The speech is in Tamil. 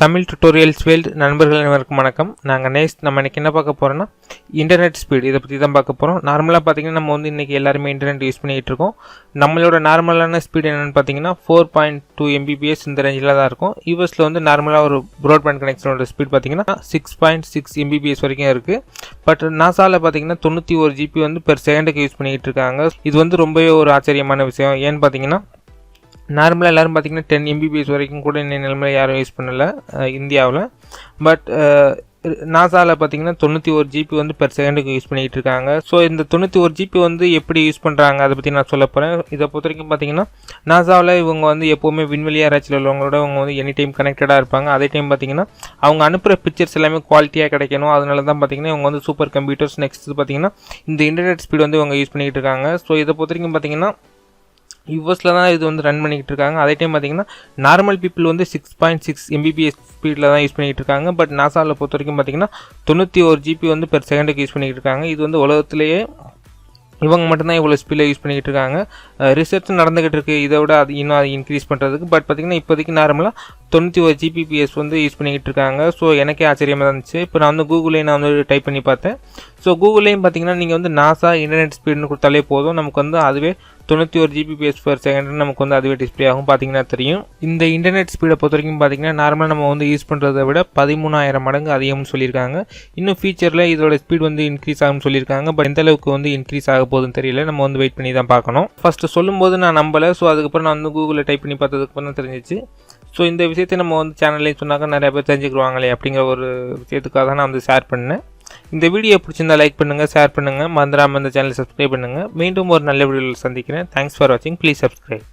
தமிழ் டுட்டோரியல்ஸ் வேல்டு நண்பர்கள் அனைவருக்கும் வணக்கம். நாங்கள் நெக்ஸ்ட் நம்ம இன்றைக்கி என்ன பார்க்க போகிறோன்னா இன்டர்நெட் ஸ்பீடு இதை பற்றி தான் பார்க்க போகிறோம் நார்மலாக பார்த்தீங்கன்னா நம்ம வந்து இன்றைக்கி எல்லாருமே இன்டர்நெட் யூஸ் பண்ணிகிட்டு இருக்கோம். நம்மளோட நார்மலான ஸ்பீடு என்னென்னு பார்த்தீங்கன்னா ஃபோர் பாயிண்ட் டூ எம்பிபிஎஸ் இந்த ரேஞ்சில் தான் இருக்கும். யூஎஸில் வந்து நார்மலாக ஒரு ப்ராட்பேண்ட் கனெக்ஷனோட ஸ்பீட் பார்த்தீங்கன்னா சிக்ஸ் பாயிண்ட் சிக்ஸ் எம்பிபிஎஸ் வரைக்கும் இருக்குது பட் நாசாவில் பார்த்தீங்கன்னா தொண்ணூற்றி ஒரு ஜிபி வந்து பெர் செகண்டுக்கு யூஸ் பண்ணிக்கிட்டு இருக்காங்க. இது வந்து ரொம்பவே ஒரு ஆச்சரியமான விஷயம். ஏன்னு பார்த்தீங்கன்னா நார்மலாக எல்லோரும் பார்த்தீங்கன்னா டென் எம்பிபிஎஸ் வரைக்கும் கூட இன்னும் நிலைமையில் யாரும் யூஸ் பண்ணல இந்தியாவில். பட் நாசாவில் பார்த்தீங்கன்னா தொண்ணூற்றி ஒரு ஜிபி வந்து பெர் செகண்டுக்கு யூஸ் பண்ணிகிட்டு இருக்காங்க. ஸோ இந்த தொண்ணூற்றி ஒரு ஜிபி வந்து எப்படி யூஸ் பண்ணுறாங்க அதை பற்றி நான் சொல்ல போகிறேன் இதை பொறுத்த வரைக்கும் பார்த்தீங்கன்னா நாசாவில் இவங்க வந்து எப்போவுமே விண்வெளி ஆராய்ச்சியில் உள்ளவங்களோட அவங்க வந்து எனி டைம் கனெக்டடாக இருப்பாங்க. அதே டைம் பார்த்தீங்கன்னா அவங்க அனுப்புகிற பிக்சர்ஸ் எல்லாமே குவாலிட்டியாக கிடைக்கணும். அதனால தான் பார்த்தீங்கன்னா இவங்க வந்து சூப்பர் கம்ப்யூட்டர்ஸ் நெக்ஸ்ட் பார்த்தீங்கன்னா இந்த இன்டர்நெட் ஸ்பீட் வந்து இவங்க யூஸ் பண்ணிகிட்டு இருக்காங்க. ஸோ இதை பொறுத்த வரைக்கும் பார்த்தீங்கன்னா யூஎஸில் தான் இது வந்து ரன் பண்ணிக்கிட்டு இருக்காங்க அதே டைம் பார்த்தீங்கன்னா நார்மல் பீப்புள் வந்து சிக்ஸ் பாயிண்ட் சிக்ஸ் எம்பிபிஎஸ் ஸ்பீடில் தான் யூஸ் பண்ணிக்கிட்டு இருக்காங்க பட் நாசாவில் பொறுத்த வரைக்கும் பார்த்தீங்கன்னா தொண்ணூற்றி ஒரு ஜிபி வந்து பெர் செகண்டுக்கு யூஸ் பண்ணிக்கிட்டு இருக்காங்க இது வந்து உலகத்திலேயே இவங்க மட்டும்தான் இவ்வளோ ஸ்பீடில் யூஸ் பண்ணிக்கிட்டு இருக்காங்க ரிசர்ச் நடந்துக்கிட்டு இருக்குது இதை விட அது இன்னும் அது இன்க்ரீஸ் பண்ணுறதுக்கு பட் பார்த்திங்கன்னா இப்போதைக்கு நார்மலாக தொண்ணூற்றி ஒரு ஜிபிபிஎஸ் வந்து யூஸ் பண்ணிக்கிட்டு இருக்காங்க ஸோ எனக்கே ஆச்சரியமாக தான் இருந்துச்சு. இப்போ நான் வந்து கூகுளே நான் வந்து டைப் பண்ணி பார்த்தேன். ஸோ கூகுளையும் பார்த்தீங்கன்னா நீங்கள் வந்து நாசா இன்டர்நெட் ஸ்பீடுன்னு கொடுத்தாலே போதும். நமக்கு வந்து அதுவே தொண்ணூற்றி ஒரு ஜிபிபிஎஸ் பர் செகண்ட் நமக்கு வந்து அதுவே டிஸ்பிளே ஆகும். பார்த்தீங்கன்னா தெரியும். இந்த இன்டர்நெட் ஸ்பீடை பொறுத்த வரைக்கும் பார்த்தீங்கன்னா நார்மலாக நம்ம வந்து யூஸ் பண்ணுறதை விட பதிமூணாயிரம் மடங்கு அதிகம்னு சொல்லியிருக்காங்க. இன்னும் ஃபியூச்சரில் இதோட ஸ்பீட் வந்து இன்க்ரீஸ் ஆகும்னு சொல்லியிருக்காங்க. பட் எந்த அளவுக்கு வந்து இன்க்ரீஸ் ஆக போகுதுன்னு தெரியல. நம்ம வந்து வெயிட் பண்ணி தான் பார்க்கணும். ஃபஸ்ட்டு சொல்லும்போது நான் நம்பலை. ஸோ அதுக்கப்புறம் நான் வந்து கூகுளில் டைப் பண்ணி பார்த்ததுக்கு தான் தெரிஞ்சிச்சு. ஸோ இந்த விஷயத்தை நம்ம வந்து சேனல்லையும் சொன்னாக்க நிறைய பேர் தெரிஞ்சுக்கிடுவாங்களே அப்படிங்கிற ஒரு விஷயத்துக்காக தான் நான் வந்து ஷேர் பண்ணேன். இந்த வீடியோ பிடிச்சிருந்தா லைக் பண்ணுங்கள் ஷேர் பண்ணுங்கள் மறந்துடாமல் இந்த சேனலை சப்ஸ்கிரைப் பண்ணுங்கள் மீண்டும் ஒரு நல்ல வீடியோவில் சந்திக்கிறேன். தேங்க்ஸ் ஃபார் வாட்சிங் ப்ளீஸ் சப்ஸ்கிரைப்